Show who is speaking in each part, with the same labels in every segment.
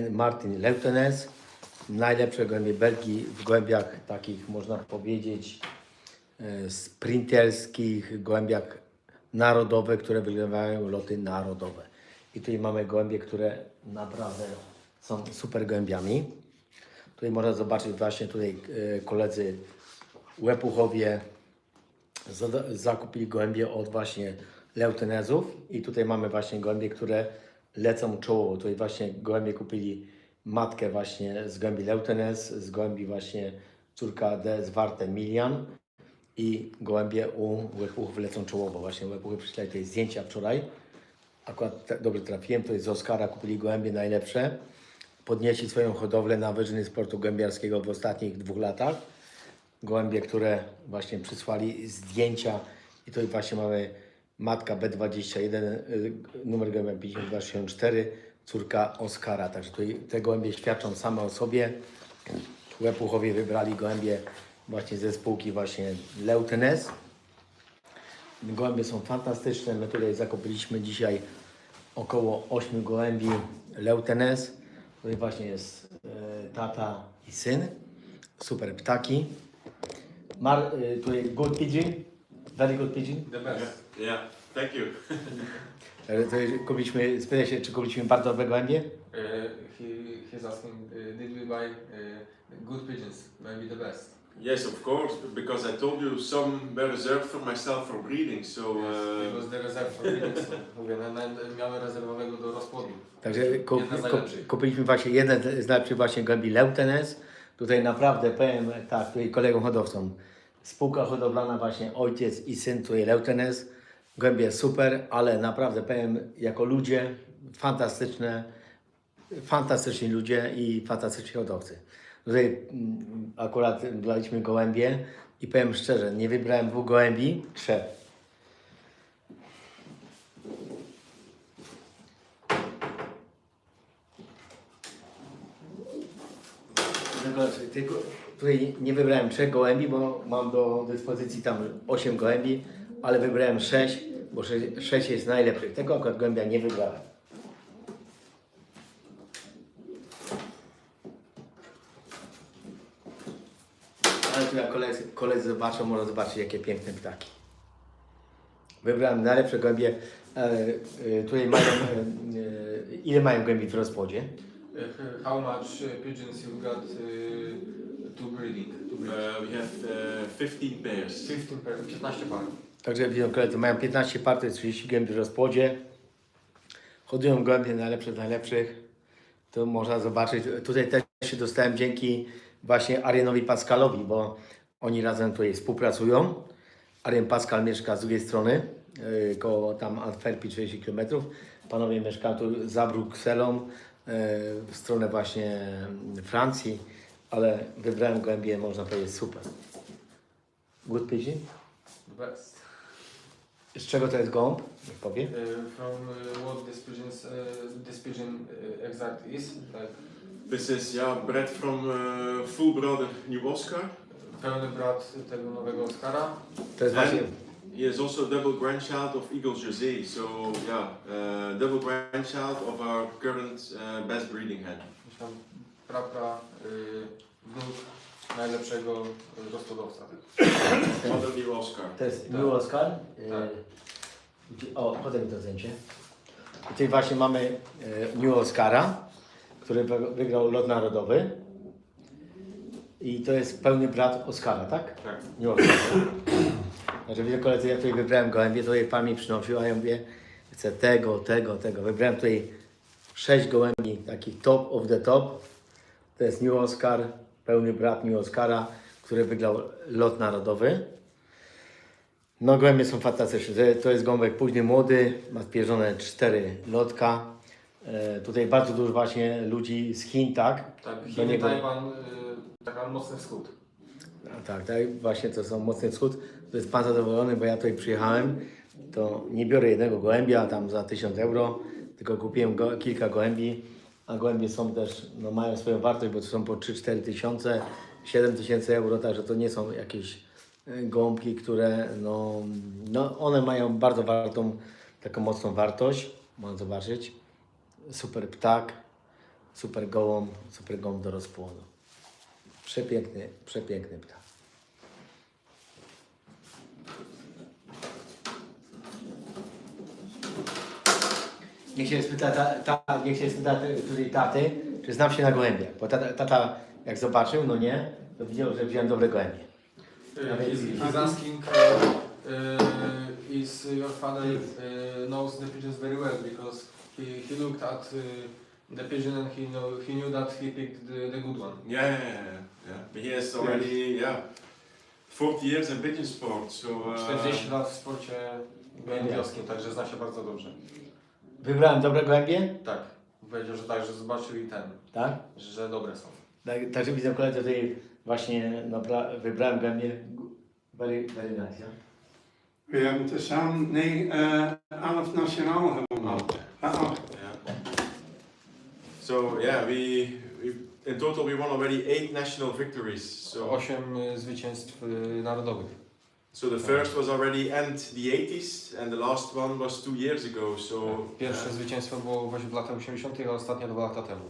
Speaker 1: Martin Leutenes. Najlepsze gołębie Belgii w gołębiach takich, można powiedzieć, e, sprinterskich, gołębiach narodowych, które wygrywają loty narodowe. I tutaj mamy gołębie, które naprawdę są super gołębiami. Tutaj można zobaczyć właśnie tutaj e, koledzy Łepuchowie zakupili gołębie od właśnie leutenezów i tutaj mamy właśnie gołębie, które lecą czołowo. Tutaj właśnie gołębie kupili matkę właśnie z gołębi leutenez, z gołębi właśnie córka D zwarte Milian i gołębie u Łepuchów lecą czołowo. Właśnie Łepuchy przyślali tutaj zdjęcia wczoraj. Akurat dobrze trafiłem, to jest z Oskara, kupili gołębie najlepsze. Podnieśli swoją hodowlę na wyżyny sportu gołębiarskiego w ostatnich dwóch latach gołębie, które właśnie przysłali zdjęcia i tutaj właśnie mamy matka B21, y, numer gołębia 5264, córka Oskara. Także tutaj te gołębie świadczą same o sobie. Łepuchowie wybrali gołębie właśnie ze spółki właśnie Leutenes. Gołębie są fantastyczne. My tutaj zakupiliśmy dzisiaj około 8 gołębi Leutenes. Tutaj właśnie jest e, tata i syn. Super ptaki. Mar, y, tutaj good pigeon. Very good pigeon.
Speaker 2: The best.
Speaker 3: Yeah, thank you.
Speaker 1: E, Tutaj kupiliśmy, spytaj się, czy kupiliśmy bardzo dobre gołębie?
Speaker 2: Uh, he, he's asking, uh, did we buy uh, good pigeons? Maybe the best.
Speaker 3: Yes, of course, because I told you some were reserved for myself for breeding. So
Speaker 2: It
Speaker 3: uh,
Speaker 2: was the reserve for breeding, so mówię, na, na, miałem rezerwowego do rozpłodu.
Speaker 1: Także kup,
Speaker 2: Jedna z
Speaker 1: kup,
Speaker 2: najlepszych.
Speaker 1: kupiliśmy właśnie jeden z najlepszych właśnie gołębi Leutenes. Tutaj naprawdę powiem tak, tutaj kolegom hodowcom. Spółka hodowlana właśnie ojciec i syn tutaj Leutenes. Gołębie super, ale naprawdę powiem jako ludzie fantastyczne, fantastyczni ludzie i fantastyczni hodowcy. Tutaj mm, akurat braliśmy gołębie i powiem szczerze, nie wybrałem dwóch gołębi, trzech. Tutaj nie wybrałem trzech gołębi, bo mam do dyspozycji tam 8 gołębi, ale wybrałem 6, bo 6 jest najlepszych. Tego akurat gołębia nie wybrałem. Ale tu jak koledzy, koledzy zobaczą, można zobaczyć jakie piękne ptaki. Wybrałem najlepsze gołębie. E, e, tutaj mają, e, e, ile mają gołębi w rozpłodzie?
Speaker 2: Uh, how much uh, pigeons you got uh, to breeding? To breed?
Speaker 3: uh, we have uh, 15 pairs.
Speaker 2: 15 per, 15 par.
Speaker 1: Także widzą koledzy, mają 15 par, to jest 30 gołębi w rozpłodzie. Hodują gołębie najlepsze z najlepszych. To można zobaczyć. Tutaj też się dostałem dzięki właśnie Arienowi Pascalowi, bo oni razem tutaj współpracują. Arien Pascal mieszka z drugiej strony, yy, koło tam Antwerpii 30 km. Panowie mieszkają tu za Brukselą, yy, w stronę właśnie Francji, ale wybrałem gołębie, można powiedzieć, super. Good pigeon?
Speaker 2: Best.
Speaker 1: Z czego to jest gołąb? Niech powie.
Speaker 2: Uh, from uh, what this pigeons, uh, this pigeon uh, exact is? Like
Speaker 3: This is yeah, bred from uh, full brother New Oscar.
Speaker 2: pełny brat tego nowego Oscara.
Speaker 1: To jest właśnie.
Speaker 3: And he is also double grandchild of Eagle José. So yeah, uh, double grandchild of our current uh, best breeding hen.
Speaker 2: Tam prapra, y, wnuk najlepszego y, gospodowca.
Speaker 3: Mother New Oscar.
Speaker 1: To jest
Speaker 2: Tak.
Speaker 1: New Oscar.
Speaker 2: Tak.
Speaker 1: E, gdzie- O, mi to zdjęcie. I tutaj właśnie mamy e, New Oscara, który wy- wygrał lot narodowy. I to jest pełny brat Oscara, tak?
Speaker 2: Tak.
Speaker 1: New Oscar. Znaczy, wiele koledzy, ja tutaj wybrałem gołębie, tutaj pan mi przynosił, a ja mówię, chcę tego, tego, tego. Wybrałem tutaj sześć gołębi, takich top of the top. To jest New Oscar, pełny brat New Oscara, który wygrał lot narodowy. No gołębie są fantastyczne. To- jest gołąbek późny młody, ma spierzone cztery lotka. E, tutaj bardzo dużo właśnie ludzi z Chin, tak?
Speaker 2: Tak,
Speaker 1: Do
Speaker 2: Chiny,
Speaker 1: niego-
Speaker 2: Tajwan, y, taka mocny wschód.
Speaker 1: A tak, tak, właśnie to są mocny wschód. To jest pan zadowolony, bo ja tutaj przyjechałem, to nie biorę jednego gołębia tam za 1000 euro, tylko kupiłem go, kilka gołębi, a gołębie są też, no mają swoją wartość, bo to są po 3-4 tysiące, 7 tysięcy euro, także to nie są jakieś e, gąbki, które no, no one mają bardzo wartą, taką mocną wartość, można zobaczyć. Super ptak, super gołąb, super gołąb do rozpłodu. Przepiękny, przepiękny ptak. Niech się spyta, ta, ta, niech się spyta tutaj taty, czy znam się na gołębiach. Bo tata, tata jak zobaczył, no nie, to widział, że wziąłem dobre gołębie.
Speaker 2: He's, he's asking uh, uh, is your father uh, knows the pigeons very well because he, he looked at uh, the pigeon and he know he knew that he picked the, the good one.
Speaker 3: Yeah, yeah, yeah, yeah. But he has already, yeah, 40 years in pigeon sport, so... Uh,
Speaker 2: 40 lat w sporcie gołębiowskim, także zna się bardzo dobrze.
Speaker 1: Wybrałem dobre gołębie,
Speaker 2: Tak, powiedział, że tak, że zobaczył i ten,
Speaker 1: tak?
Speaker 2: że dobre są.
Speaker 1: Tak, także widzę koledzy tutaj właśnie napra- wybrałem gołębie very, very nice, ja?
Speaker 4: We hebben nee, uh, 11 nationale gewonnen. Ah, ah.
Speaker 3: Yeah. So yeah, we, we in total we won already eight national victories. So
Speaker 2: 8 y, zwycięstw y, narodowych.
Speaker 3: So the first was already end the 80s, and the last one was two years ago. So
Speaker 2: Pierwsze
Speaker 3: yeah.
Speaker 2: zwycięstwo było właśnie w latach 80., a ostatnie dwa lata temu.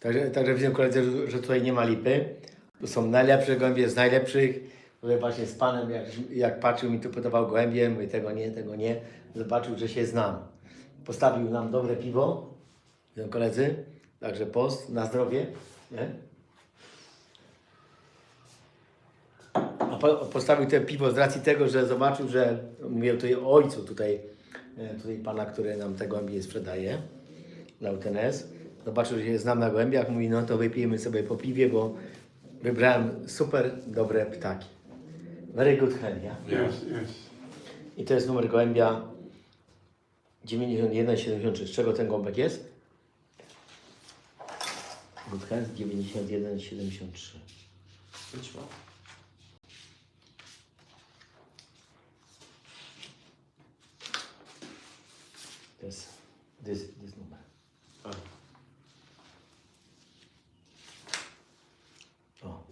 Speaker 1: Także, także widzę koledzy, że- tutaj nie ma lipy. Tu są najlepsze gołębie z najlepszych. Tutaj właśnie z panem, jak, jak patrzył mi tu podawał gołębie, mówi tego nie, tego nie. Zobaczył, że się znam. Postawił nam dobre piwo. Widzą koledzy. Także post na zdrowie. Nie? A po, postawił te piwo z racji tego, że zobaczył, że mówię tutaj o ojcu tutaj, e, tutaj pana, który nam te gołębie sprzedaje. Lautenes. Zobaczył, że się znam na gołębiach, mówi, no to wypijemy sobie po piwie, bo wybrałem super dobre ptaki. Very good hen, ja?
Speaker 3: Yeah.
Speaker 4: Yes, yes.
Speaker 1: I to jest numer gołębia 9173. Z czego ten gołąbek jest? Good hen 9173.
Speaker 3: Which one?
Speaker 1: To jest this, this numer.
Speaker 3: Oh.
Speaker 1: O.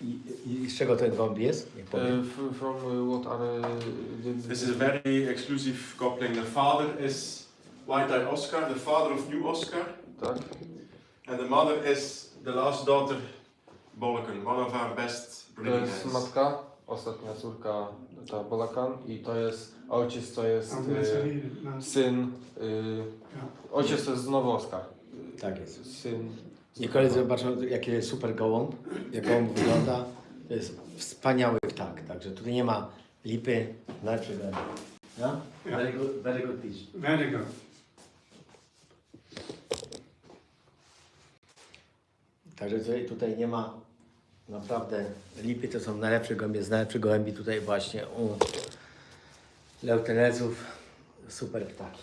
Speaker 1: I, I z czego ten gołąb jest? Nie powiem.
Speaker 2: Uh, from uh, what are uh, the,
Speaker 3: This is a very exclusive coupling. The father is White-Eye Oscar, the father of New Oscar,
Speaker 2: Tak?
Speaker 3: and the mother is the last daughter Bolken, one of our best
Speaker 2: To
Speaker 3: breeding
Speaker 2: jest
Speaker 3: hens.
Speaker 2: matka, ostatnia córka ta Bolakan i to jest ojciec, to jest y, syn. Y, ojciec to jest znowu Oskar.
Speaker 1: Tak jest.
Speaker 2: Syn.
Speaker 1: I koledzy zobaczą, jaki jest super gołąb, jak gołąb wygląda. To jest wspaniały ptak, także tutaj nie ma lipy, najlepszy gołąb. Ja?
Speaker 4: Ja.
Speaker 1: Very good, very good pitch.
Speaker 4: very good.
Speaker 1: Także tutaj, tutaj nie ma naprawdę lipy, to są najlepsze gołębie z najlepszych gołębi tutaj właśnie u leutenezów. Super ptaki.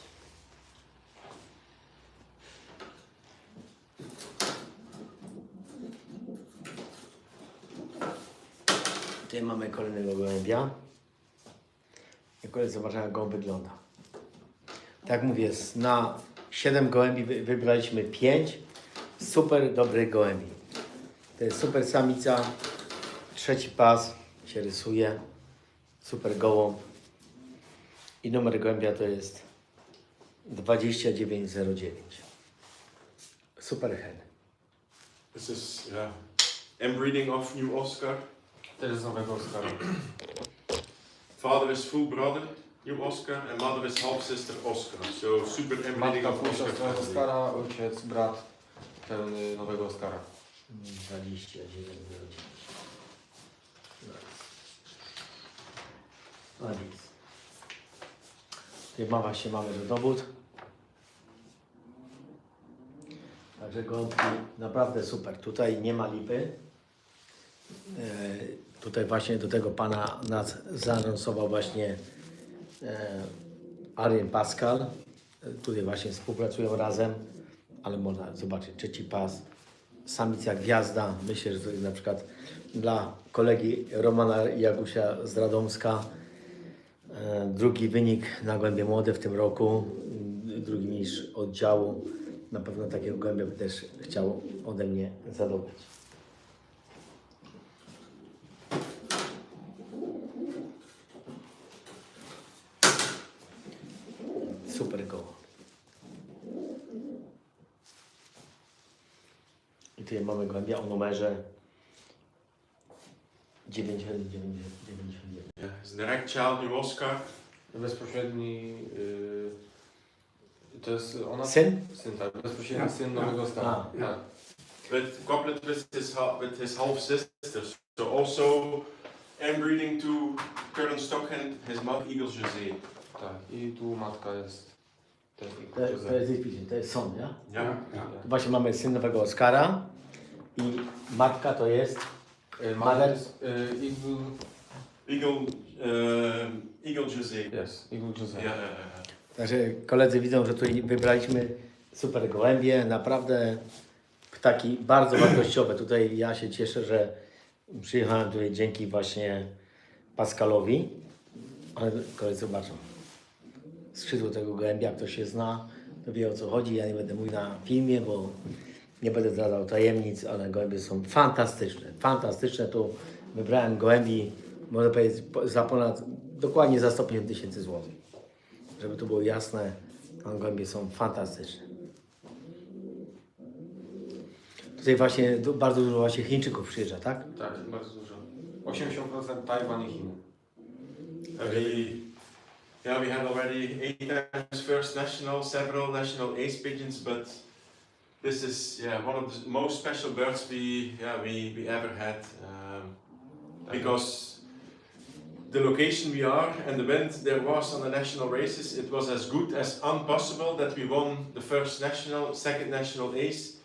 Speaker 1: Tutaj mamy kolejnego gołębia. I koledzy jak gołąb wygląda. Tak mówię, na 7 gołębi wy- wybraliśmy 5 super dobrych gołębi. To jest super samica, trzeci pas się rysuje, super gołąb. I numer gołębia to jest 2909. Super hen.
Speaker 3: This is yeah, inbreeding of New Oscar.
Speaker 2: Też z nowego Oskara.
Speaker 3: Father is full brother New Oscar, and mother is half sister Oscar. So super inbreeding
Speaker 2: Matka
Speaker 3: of Oscar. family.
Speaker 2: Oskara, ojciec, brat pełny nowego Oskara.
Speaker 1: 2909. No nic. Ma właśnie mamy do dowód. Także gąbki naprawdę super. Tutaj nie ma lipy. E, tutaj właśnie do tego pana nas zaanonsował właśnie e, Pascal. E, tutaj właśnie współpracują razem, ale można zobaczyć trzeci pas. Samica gwiazda. Myślę, że to jest na przykład dla kolegi Romana Jagusia z Radomska e, drugi wynik na Głębie Młode w tym roku, drugi niż oddziału. Na pewno takiego głębia by też chciał ode mnie zadobyć. Super goło. I gołębia o numerze 9199.
Speaker 3: Yeah, his direct child, New Oscar.
Speaker 2: Bezpośredni... y, to jest ona?
Speaker 1: Syn?
Speaker 2: Syn, tak. Bezpośredni
Speaker 4: Ja.
Speaker 2: syn nowego stanu.
Speaker 1: A.
Speaker 2: Tak.
Speaker 3: With couplet with his with his half sisters. So also inbreeding to current stock his mouth Eagles Jose.
Speaker 2: tak. I tu matka jest... Ten,
Speaker 1: To, to jest ich piśmie, to jest son, nie?
Speaker 3: Yeah.
Speaker 4: Ja.
Speaker 1: Właśnie mamy syn nowego Oscara i matka to jest
Speaker 2: Y,
Speaker 1: Mother?
Speaker 2: Eagle...
Speaker 3: Eagle Eagle Jose.
Speaker 2: Jest, Eagle Jose.
Speaker 3: yeah, yeah, yeah.
Speaker 1: Także koledzy widzą, że tutaj wybraliśmy super gołębie, naprawdę ptaki bardzo wartościowe. Tutaj ja się cieszę, że przyjechałem tutaj dzięki właśnie Pascalowi. Ale koledzy zobaczą. Skrzydło tego gołębia, kto się zna, to wie o co chodzi. Ja nie będę mówił na filmie, bo nie będę zdradzał tajemnic, ale gołębie są fantastyczne. Fantastyczne. Tu wybrałem gołębi, można powiedzieć, po- za ponad, dokładnie za 150 tysięcy złotych żeby to było jasne, gołębie są fantastyczne. Tutaj właśnie bardzo dużo właśnie Chińczyków przyjeżdża, tak?
Speaker 2: Tak, bardzo dużo. 80% Tajwan i Chiny.
Speaker 3: Uh, we, yeah, we had already eight times first national, several national ace pigeons, but this is yeah one of the most special birds we yeah we, we ever had um, because the location we are and the wind there was on the national races it was as good as impossible that we won the first national, second national ace,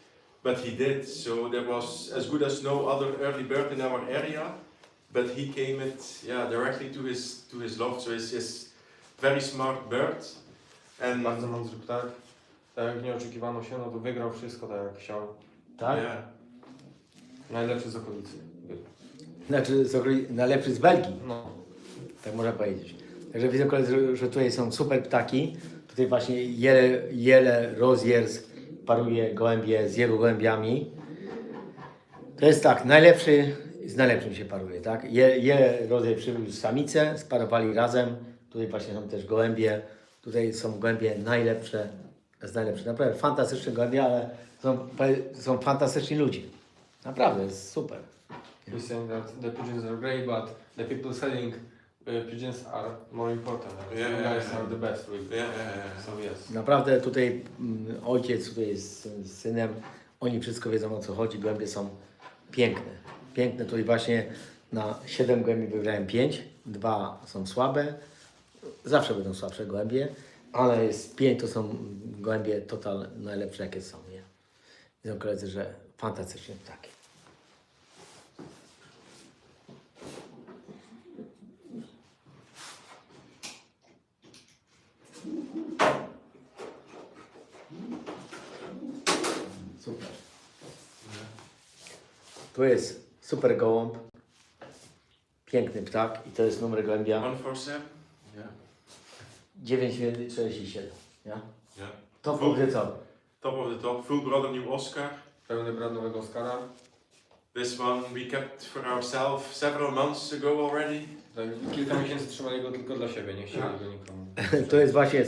Speaker 3: but he did. So there was as good as no other early bird in our area but he came it yeah directly to his to his loft. So it's he's very smart bird, and
Speaker 2: Bardzo mądry ptak. Tak jak nie oczekiwano się, no to wygrał wszystko tak jak chciał.
Speaker 1: Tak?
Speaker 3: yeah,
Speaker 2: Najlepszy z okolicy.
Speaker 1: Znaczy z okoli- najlepszy z Belgii,
Speaker 2: No.
Speaker 1: tak można powiedzieć. Także widzę koledzy, że tutaj są super ptaki. Tutaj właśnie Jele, Jele Roziers paruje gołębie z jego gołębiami. To jest tak, najlepszy z najlepszym się paruje, tak? Je- Jele Rozier przywiózł samicę, sparowali razem. Tutaj właśnie są też gołębie. Tutaj są gołębie najlepsze z najlepszych. Naprawdę fantastyczne gołębie, ale są, są fantastyczni ludzie. Naprawdę, jest super.
Speaker 2: He's saying that the pigeons are great, but the people selling uh, pigeons are more important.
Speaker 3: Yeah,
Speaker 2: you
Speaker 3: yeah,
Speaker 2: guys
Speaker 3: yeah.
Speaker 2: are the best with
Speaker 3: yeah, yeah, yeah.
Speaker 2: So yes.
Speaker 1: Naprawdę tutaj mm, ojciec tutaj z, z synem, oni wszystko wiedzą o co chodzi, gołębie są piękne. Piękne, tutaj właśnie na 7 gołębi wygrałem 5, dwa są słabe, zawsze będą słabsze gołębie, ale jest 5 to są gołębie total najlepsze jakie są, nie? Widzą koledzy, że fantastyczne ptaki. Super. Tu jest super gołąb, piękny ptak i to jest numer gołębia.
Speaker 3: Yeah,
Speaker 1: 947. Ja?
Speaker 3: yeah.
Speaker 1: To będzie co?
Speaker 3: Top of the top, full brother new Oscar.
Speaker 2: Pełny brat nowego Oscara.
Speaker 3: This one we kept for ourselves several months ago already.
Speaker 2: Tak, kilka miesięcy trzymali go tylko dla siebie, nie chcieli go nikomu.
Speaker 1: To jest właśnie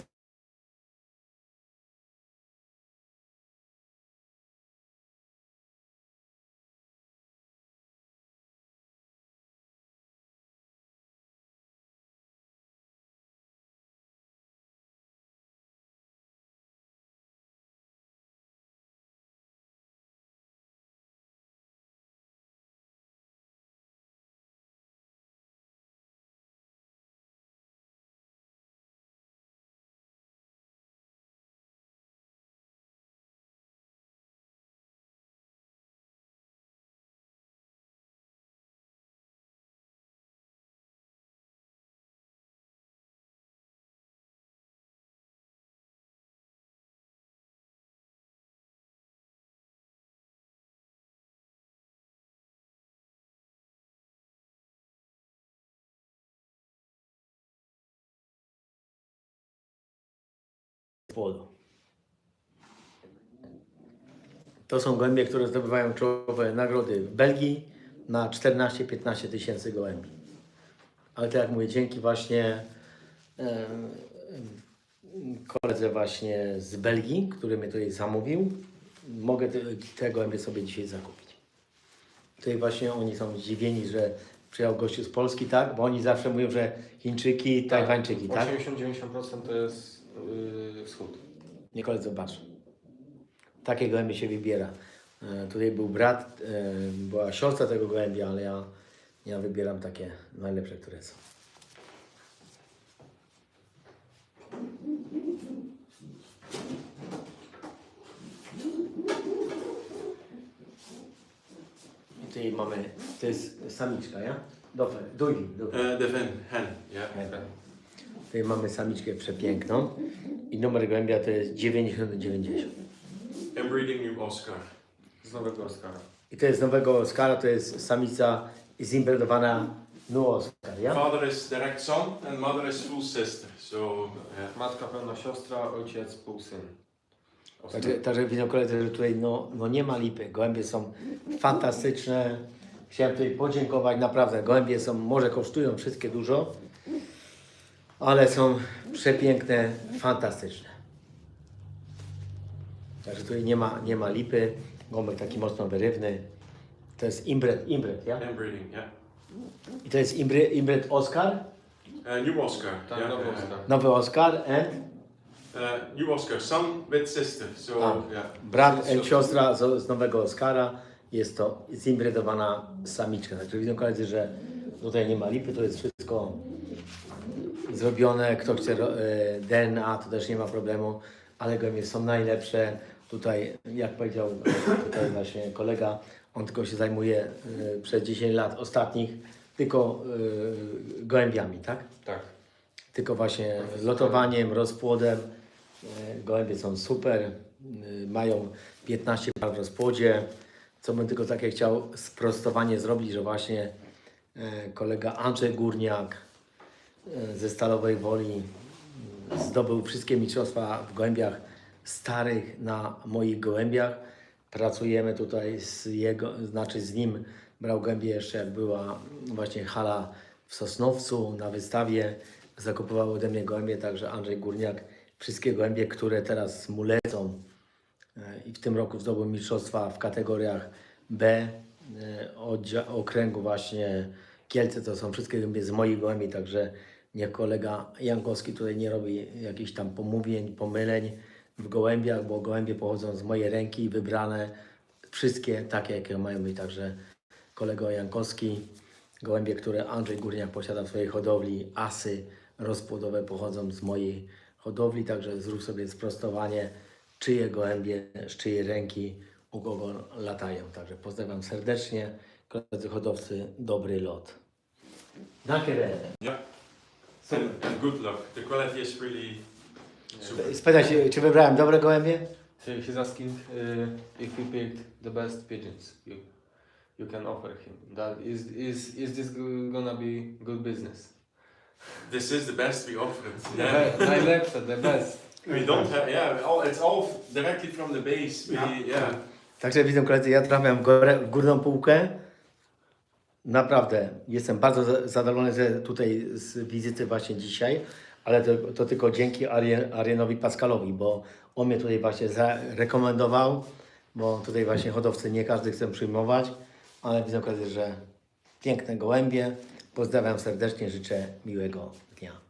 Speaker 1: To są gołębie, które zdobywają czołowe nagrody w Belgii na 14-15 tysięcy gołębi. Ale tak jak mówię, dzięki właśnie koledze właśnie z Belgii, który mnie tutaj zamówił, mogę te, te gołębie sobie dzisiaj zakupić. Tutaj właśnie oni są zdziwieni, że przyjechał gościu z Polski, tak? Bo oni zawsze mówią, że Chińczyki, Tajwańczyki, tak?
Speaker 2: 80-90% to jest wschód.
Speaker 1: Nikolaj, zobacz. Takie gołębie się wybiera. E, tutaj był brat, e, była siostra tego gołębia, ale ja, ja wybieram takie najlepsze, które są. I tutaj mamy, to jest samiczka, ja? Dofer, dugi, dugi.
Speaker 3: Uh, the Van hen.
Speaker 1: Tutaj mamy samiczkę przepiękną i numer gołębia to jest 9090.
Speaker 3: Inbreeding New Oscar.
Speaker 2: Z Nowego Oscara.
Speaker 1: I to jest nowego Oscara, to jest samica zimbredowana no Oscar, ja?
Speaker 3: Father is direct son and mother is full sister. So yeah.
Speaker 2: Matka pełna siostra, ojciec pół syn.
Speaker 1: Także, także widzą koledzy, że tutaj no, no nie ma lipy. Gołębie są fantastyczne. Chciałem tutaj podziękować, naprawdę. Gołębie są, może kosztują wszystkie dużo, ale są przepiękne, fantastyczne. Także tutaj nie ma, nie ma lipy. Gołąbek taki mocno wyrywny. To jest imbred, imbred, ja?
Speaker 3: Inbreeding, yeah.
Speaker 1: I to jest imbred, imbred Oscar,
Speaker 3: Uh, new Oscar.
Speaker 2: Tak,
Speaker 3: yeah,
Speaker 2: Nowy Oscar.
Speaker 1: nowy Oscar and
Speaker 3: Uh, new Oscar, son with sister. So
Speaker 1: Ah.
Speaker 3: yeah.
Speaker 1: brat and siostra z, z nowego Oscara. Jest to zimbredowana samiczka. Także widzą koledzy, że tutaj nie ma lipy, to jest wszystko zrobione. Kto chce e, DNA, to też nie ma problemu, ale gołębie są najlepsze. Tutaj, jak powiedział e, tutaj właśnie kolega, on tylko się zajmuje e, przez 10 lat ostatnich tylko gołębiami, tak?
Speaker 2: Tak.
Speaker 1: tylko właśnie lotowaniem, rozpłodem. Gołębie są super, mają 15 par w rozpłodzie. Co bym tylko takie chciał sprostowanie zrobić, że właśnie kolega Andrzej Górniak ze Stalowej Woli mm, zdobył wszystkie mistrzostwa w gołębiach starych na moich gołębiach. Pracujemy tutaj z jego, znaczy z nim brał gołębie jeszcze jak była właśnie hala w Sosnowcu na wystawie. Zakupował ode mnie gołębie, także Andrzej Górniak wszystkie gołębie, które teraz mu lecą e, i w tym roku zdobył mistrzostwa w kategoriach B e, okręgu właśnie Kielce, to są wszystkie gołębie z moich gołębi, także niech kolega Jankowski tutaj nie robi jakichś tam pomówień, pomyleń w gołębiach, bo gołębie pochodzą z mojej ręki, wybrane wszystkie takie, jakie mają być, także kolego Jankowski, gołębie, które Andrzej Górniak posiada w swojej hodowli, asy rozpłodowe pochodzą z mojej hodowli, także zrób sobie sprostowanie, czyje gołębie, z czyjej ręki u kogo latają. Także pozdrawiam serdecznie, koledzy hodowcy, dobry lot. Danke.
Speaker 3: Yeah. And, and good luck. The quality is really super.
Speaker 1: Spytaj się, czy wybrałem dobre gołębie?
Speaker 2: So he's asking uh, if we picked the best pigeons you, you can offer him. That is, is, is this go- gonna be good business?
Speaker 3: This is the best we offered.
Speaker 2: The
Speaker 3: Yeah.
Speaker 2: be- Najlepsze, the best.
Speaker 3: we don't have, yeah, all, it's all directly from the base. We,
Speaker 4: Yeah.
Speaker 3: yeah.
Speaker 1: Także widzą koledzy, ja trafiam w, górę, w górną półkę. Naprawdę jestem bardzo za- zadowolony z, tutaj z wizyty właśnie dzisiaj, ale to, to tylko dzięki Arien, Arienowi Pascalowi, bo on mnie tutaj właśnie zarekomendował, bo tutaj właśnie hodowcy nie każdy chce przyjmować, ale widzą koledzy, że piękne gołębie. Pozdrawiam serdecznie, życzę miłego dnia.